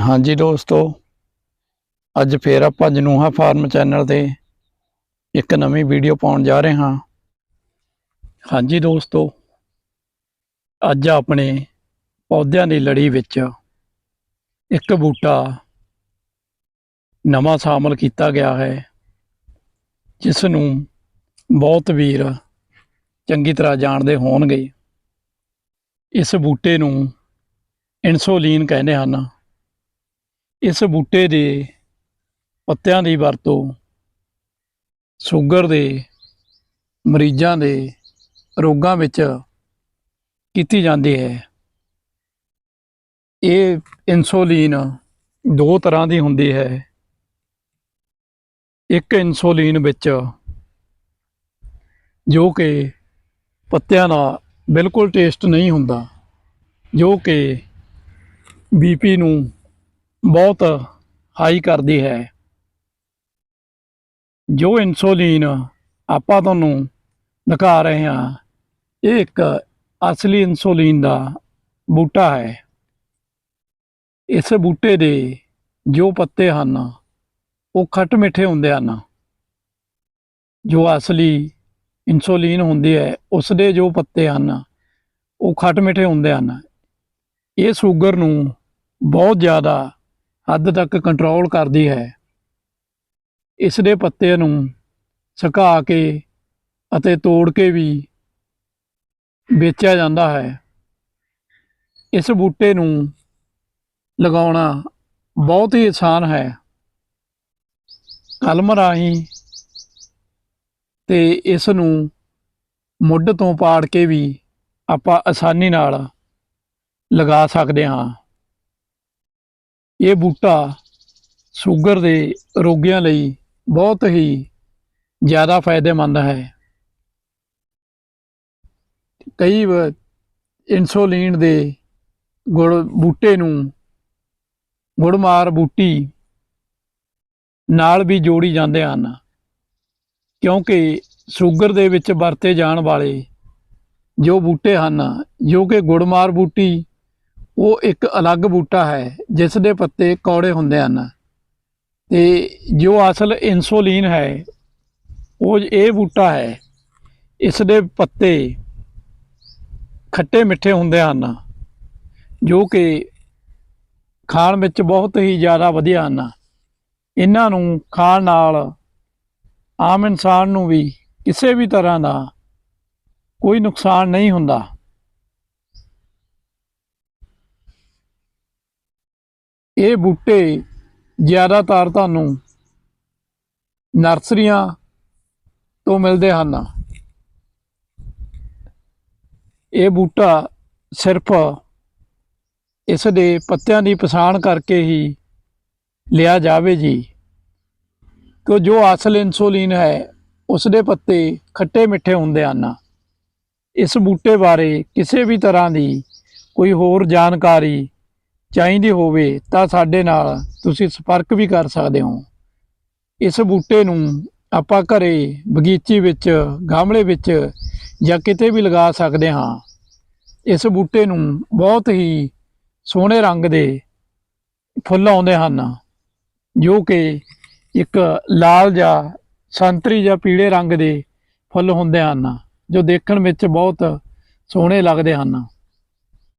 ਹਾਂਜੀ ਦੋਸਤੋ, ਅੱਜ ਫੇਰ ਆਪਾਂ ਜਨੂਹਾ ਫਾਰਮ ਚੈਨਲ ਤੇ ਇੱਕ ਨਵੀਂ ਵੀਡੀਓ ਪਾਉਣ ਜਾ ਰਹੇ ਹਾਂ। ਹਾਂਜੀ ਦੋਸਤੋ, ਅੱਜ ਆਪਣੇ ਪੌਦਿਆਂ ਦੀ ਲੜੀ ਵਿੱਚ ਇੱਕ ਬੂਟਾ ਨਵਾਂ ਸ਼ਾਮਲ ਕੀਤਾ ਗਿਆ ਹੈ ਜਿਸ ਨੂੰ ਬਹੁਤ ਵੀਰ ਚੰਗੀ ਤਰ੍ਹਾਂ ਜਾਣਦੇ ਹੋਣਗੇ। ਇਸ ਬੂਟੇ ਨੂੰ ਇਨਸੂਲਿਨ ਕਹਿੰਦੇ ਹਨ। ਇਸ ਬੂਟੇ ਦੇ ਪੱਤਿਆਂ ਦੀ ਵਰਤੋਂ, ਸ਼ੂਗਰ ਦੇ ਮਰੀਜ਼ਾਂ ਦੇ ਰੋਗਾਂ ਵਿੱਚ ਕੀਤੀ ਜਾਂਦੀ ਹੈ। ਇਹ ਇਨਸੂਲਿਨ ਦੋ ਤਰ੍ਹਾਂ ਦੀ ਹੁੰਦੀ ਹੈ। ਇੱਕ ਇਨਸੂਲਿਨ ਵਿੱਚ ਜੋ ਕਿ ਪੱਤਿਆਂ ਦਾ ਬਿਲਕੁਲ ਟੇਸਟ ਨਹੀਂ ਹੁੰਦਾ, ਜੋ ਕਿ ਬੀਪੀ ਨੂੰ ਬਹੁਤ ਹਾਈ ਕਰਦੀ ਹੈ। ਜੋ ਇਨਸੂਲਿਨ ਆਪਾਂ ਤੁਹਾਨੂੰ ਦਿਖਾ ਰਹੇ ਹਾਂ, ਇਹ ਇੱਕ ਅਸਲੀ ਇਨਸੂਲਿਨ ਦਾ ਬੂਟਾ ਹੈ। ਇਸ ਬੂਟੇ ਦੇ ਜੋ ਪੱਤੇ ਹਨ, ਉਹ ਖੱਟ ਮਿੱਠੇ ਹੁੰਦੇ ਹਨ। ਜੋ ਅਸਲੀ ਇਨਸੂਲਿਨ ਹੁੰਦੀ ਹੈ ਉਸ ਦੇ ਜੋ ਪੱਤੇ ਹਨ, ਉਹ ਖੱਟ ਮਿੱਠੇ ਹੁੰਦੇ ਹਨ। ਇਹ ਸ਼ੂਗਰ ਨੂੰ ਬਹੁਤ ਜ਼ਿਆਦਾ ਹੱਦ ਤੱਕ ਕੰਟਰੋਲ ਕਰਦੀ ਹੈ। ਇਸ ਦੇ ਪੱਤੇ ਨੂੰ ਸੁਕਾ ਕੇ ਅਤੇ ਤੋੜ ਕੇ ਵੀ ਵੇਚਿਆ ਜਾਂਦਾ ਹੈ। ਇਸ ਬੂਟੇ ਨੂੰ ਲਗਾਉਣਾ ਬਹੁਤ ਹੀ ਆਸਾਨ ਹੈ। ਕਲਮ ਰਾਹੀਂ ਤੇ ਇਸ ਨੂੰ ਮੁੱਢ ਤੋਂ ਪਾੜ ਕੇ ਵੀ ਆਪਾਂ ਆਸਾਨੀ ਨਾਲ ਲਗਾ ਸਕਦੇ ਹਾਂ। ਇਹ ਬੂਟਾ ਸ਼ੂਗਰ ਦੇ ਰੋਗੀਆਂ ਲਈ ਬਹੁਤ ਹੀ ਜ਼ਿਆਦਾ ਫਾਇਦੇਮੰਦ ਹੈ। ਕਈ ਵ- ਇਨਸੂਲਿਨ ਦੇ ਗੁੜ ਬੂਟੇ ਨੂੰ ਗੁੜਮਾਰ ਬੂਟੀ ਨਾਲ ਵੀ ਜੋੜੀ ਜਾਂਦੇ ਹਨ, ਕਿਉਂਕਿ ਸ਼ੂਗਰ ਦੇ ਵਿੱਚ ਵਰਤੇ ਜਾਣ ਵਾਲੇ ਜੋ ਬੂਟੇ ਹਨ, ਜੋ ਕਿ ਗੁੜਮਾਰ ਬੂਟੀ ਉਹ ਇੱਕ ਅਲੱਗ ਬੂਟਾ ਹੈ ਜਿਸ ਦੇ ਪੱਤੇ ਕੌੜੇ ਹੁੰਦੇ ਹਨ। ਤੇ ਜੋ ਅਸਲ ਇਨਸੂਲਿਨ ਹੈ, ਉਹ ਇਹ ਬੂਟਾ ਹੈ ਇਸ ਦੇ ਪੱਤੇ ਖੱਟੇ ਮਿੱਠੇ ਹੁੰਦੇ ਹਨ, ਜੋ ਕਿ ਖਾਣ ਵਿੱਚ ਬਹੁਤ ਹੀ ਜ਼ਿਆਦਾ ਵਧੀਆ ਹਨ। ਇਹਨਾਂ ਨੂੰ ਖਾਣ ਨਾਲ ਆਮ ਇਨਸਾਨ ਨੂੰ ਵੀ ਕਿਸੇ ਵੀ ਤਰ੍ਹਾਂ ਦਾ ਕੋਈ ਨੁਕਸਾਨ ਨਹੀਂ ਹੁੰਦਾ। ਇਹ ਬੂਟੇ ਜ਼ਿਆਦਾਤਰ ਤੁਹਾਨੂੰ ਨਰਸਰੀਆਂ ਤੋਂ ਮਿਲਦੇ ਹਨ। ਇਹ ਬੂਟਾ ਸਿਰਫ ਇਸ ਦੇ ਪੱਤਿਆਂ ਦੀ ਪਛਾਣ ਕਰਕੇ ਹੀ ਲਿਆ ਜਾਵੇ ਜੀ। ਕਿ ਜੋ ਅਸਲ ਇਨਸੂਲਿਨ ਹੈ, ਉਸ ਦੇ ਪੱਤੇ ਖੱਟੇ ਮਿੱਠੇ ਹੁੰਦੇ ਹਨ। ਇਸ ਬੂਟੇ ਬਾਰੇ ਕਿਸੇ ਵੀ ਤਰ੍ਹਾਂ ਦੀ ਕੋਈ ਹੋਰ ਜਾਣਕਾਰੀ ਚਾਹੀਦੀ ਹੋਵੇ ਤਾਂ ਸਾਡੇ ਨਾਲ ਤੁਸੀਂ ਸੰਪਰਕ ਵੀ ਕਰ ਸਕਦੇ ਹੋ। ਇਸ ਬੂਟੇ ਨੂੰ ਆਪਾਂ ਘਰੇ ਬਗੀਚੀ ਵਿੱਚ, ਗਮਲੇ ਵਿੱਚ ਜਾਂ ਕਿਤੇ ਵੀ ਲਗਾ ਸਕਦੇ ਹਾਂ। ਇਸ ਬੂਟੇ ਨੂੰ ਬਹੁਤ ਹੀ ਸੋਹਣੇ ਰੰਗ ਦੇ ਫੁੱਲ ਆਉਂਦੇ ਹਨ, ਜੋ ਕਿ ਇੱਕ ਲਾਲ ਜਾਂ ਸੰਤਰੀ ਜਾਂ ਪੀਲੇ ਰੰਗ ਦੇ ਫੁੱਲ ਹੁੰਦੇ ਹਨ, ਜੋ ਦੇਖਣ ਵਿੱਚ ਬਹੁਤ ਸੋਹਣੇ ਲੱਗਦੇ ਹਨ।